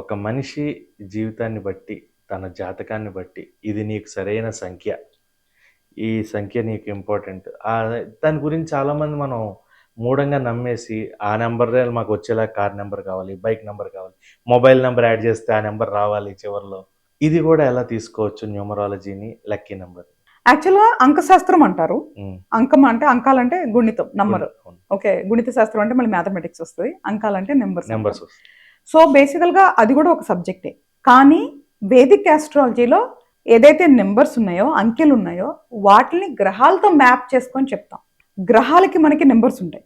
ఒక మనిషి జీవితాన్ని బట్టి తన జాతకాన్ని బట్టి ఇది నీకు సరైన సంఖ్య. ఈ సంఖ్య నీకు ఇంపార్టెంట్ దాని గురించి చాలామంది మనం మూఢంగా నమ్మేసి ఆ నెంబర్ మాకు వచ్చేలా కార్ నెంబర్ కావాలి బైక్ నెంబర్ కావాలి మొబైల్ నెంబర్ యాడ్ చేస్తే ఆ నెంబర్ రావాలి చివరిలో. ఇది కూడా ఎలా తీసుకోవచ్చు న్యూమరాలజీని లక్కీ నెంబర్? యాక్చువల్గా అంకశాస్త్రం అంటారు. అంకం అంటే అంకాలంటే గుణితం నంబర్. ఓకే గుణిత శాస్త్రం అంటే మళ్ళీ మ్యాథమెటిక్స్ వస్తుంది. అంకాలంటే నెంబర్స్. నెంబర్స్ సో బేసికల్గా అది కూడా ఒక సబ్జెక్టే. కానీ వేదిక్ ఆస్ట్రాలజీలో ఏదైతే నెంబర్స్ ఉన్నాయో అంకెలు ఉన్నాయో వాటిని గ్రహాలతో మ్యాప్ చేసుకొని చెప్తాం. గ్రహాలకి మనకి నెంబర్స్ ఉంటాయి.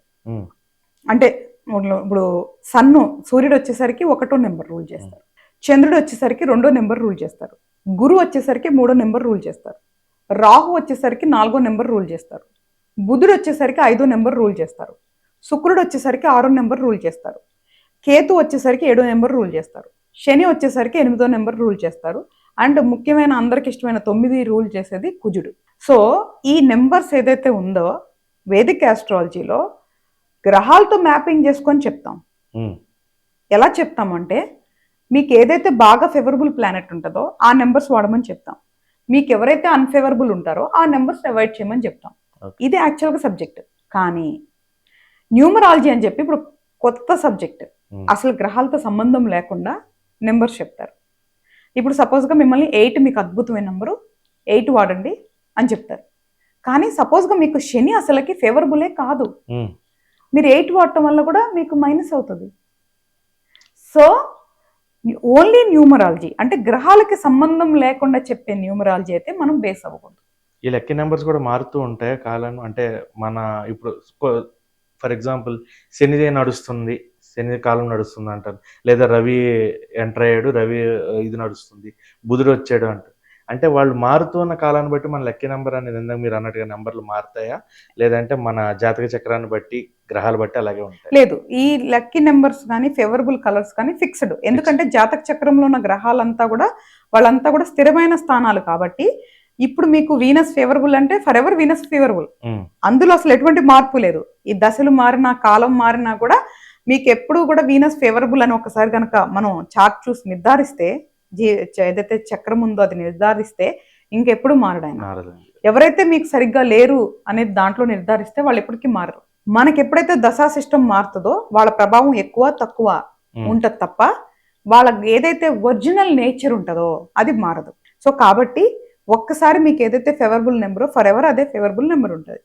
అంటే ఇప్పుడు- ఇప్పుడు సన్ను సూర్యుడు వచ్చేసరికి ఒకటో నెంబర్ రూల్ చేస్తారు. చంద్రుడు వచ్చేసరికి రెండో నెంబర్ రూల్ చేస్తారు. గురు వచ్చేసరికి మూడో నెంబర్ రూల్ చేస్తారు. రాహు వచ్చేసరికి నాలుగో నెంబర్ రూల్ చేస్తారు. బుధుడు వచ్చేసరికి ఐదో నెంబర్ రూల్ చేస్తారు. శుక్రుడు వచ్చేసరికి ఆరో నెంబర్ రూల్ చేస్తారు. కేతు వచ్చేసరికి ఏడో నెంబర్ రూల్ చేస్తారు. శని వచ్చేసరికి ఎనిమిదో నెంబర్ రూల్ చేస్తారు. అండ్ ముఖ్యమైన అందరికి ఇష్టమైన తొమ్మిది రూల్ చేసేది కుజుడు. సో ఈ నెంబర్స్ ఏదైతే ఉందో వేదిక్ ఆస్ట్రాలజీలో గ్రహాలతో మ్యాపింగ్ చేసుకొని చెప్తాం. ఎలా చెప్తామంటే మీకు ఏదైతే బాగా ఫేవరబుల్ ప్లానెట్ ఉంటుందో ఆ నెంబర్స్ వాడమని చెప్తాం. మీకు ఎవరైతే అన్ఫేవరబుల్ ఉంటారో ఆ నెంబర్స్ అవాయిడ్ చేయమని చెప్తాం. ఇది యాక్చువల్గా సబ్జెక్ట్ కానీ న్యూమరాలజీ అని చెప్పి ఇప్పుడు కొత్త సబ్జెక్ట్ అసలు గ్రహాలతో సంబంధం లేకుండా నెంబర్స్ చెప్తారు. ఇప్పుడు సపోజ్గా మిమ్మల్ని ఎయిట్ మీకు అద్భుతమైన నెంబరు ఎయిట్ వాడండి అని చెప్తారు. కానీ సపోజ్గా మీకు శని అసలుకి ఫేవరబులే కాదు. మీరు ఎయిట్ వాడటం వల్ల కూడా మీకు మైనస్ అవుతుంది. సో ఓన్లీ న్యూమరాలజీ అంటే గ్రహాలకి సంబంధం లేకుండా చెప్పే న్యూమరాలజీ అయితే మనం బేస్ అవ్వకూడదు. ఈ లక్కీ నెంబర్స్ కూడా మారుతూ ఉంటాయి కాలం అంటే మన ఇప్పుడు ఫర్ ఎగ్జాంపుల్ శని నడుస్తుంది శని కాలం నడుస్తుంది అంటారు. లేదా రవి ఎంటర్ అయ్యాడు రవి ఇది నడుస్తుంది బుధుడు వచ్చాడు అంటారు అంటే వాళ్ళు మారుతున్న కాలాన్ని బట్టి మన లక్కీ నెంబర్ అనేది ఇందాక మీరు అన్నట్టుగా నెంబర్లు మారుతాయా? లేదంటే మన జాతక చక్రాన్ని బట్టి గ్రహాలు బట్టి అలాగే ఉంటాయి? లేదు ఈ లక్కీ నెంబర్స్ కానీ ఫేవరబుల్ కలర్స్ కానీ ఫిక్స్డ్. ఎందుకంటే జాతక చక్రంలో ఉన్న గ్రహాలంతా కూడా వాళ్ళంతా కూడా స్థిరమైన స్థానాలు కాబట్టి ఇప్పుడు మీకు వీనస్ ఫేవరబుల్ అంటే ఫర్ ఎవర్ వీనస్ ఫేవరబుల్. అందులో అసలు ఎటువంటి మార్పు లేదు. ఈ దశలు మారినా కాలం మారినా కూడా మీకు ఎప్పుడు కూడా వీనస్ ఫేవరబుల్ అని ఒకసారి కనుక మనం చార్ట్ చూసి నిర్ధారిస్తే జీ ఏదైతే చక్రం ఉందో అది నిర్ధారిస్తే ఇంకెప్పుడు మారడాయన. ఎవరైతే మీకు సరిగ్గా లేరు అనేది దాంట్లో నిర్ధారిస్తే వాళ్ళు ఎప్పటికీ మారరు. మనకి ఎప్పుడైతే దశా సిస్టమ్ మారుతుందో వాళ్ళ ప్రభావం ఎక్కువ తక్కువ. ఉంటది తప్ప వాళ్ళ ఏదైతే ఒరిజినల్ నేచర్ ఉంటుందో అది మారదు. సో కాబట్టి ఒక్కసారి మీకు ఏదైతే ఫేవరబుల్ నెంబరో ఫర్ ఎవర్ అదే ఫేవరబుల్ నెంబర్ ఉంటుంది.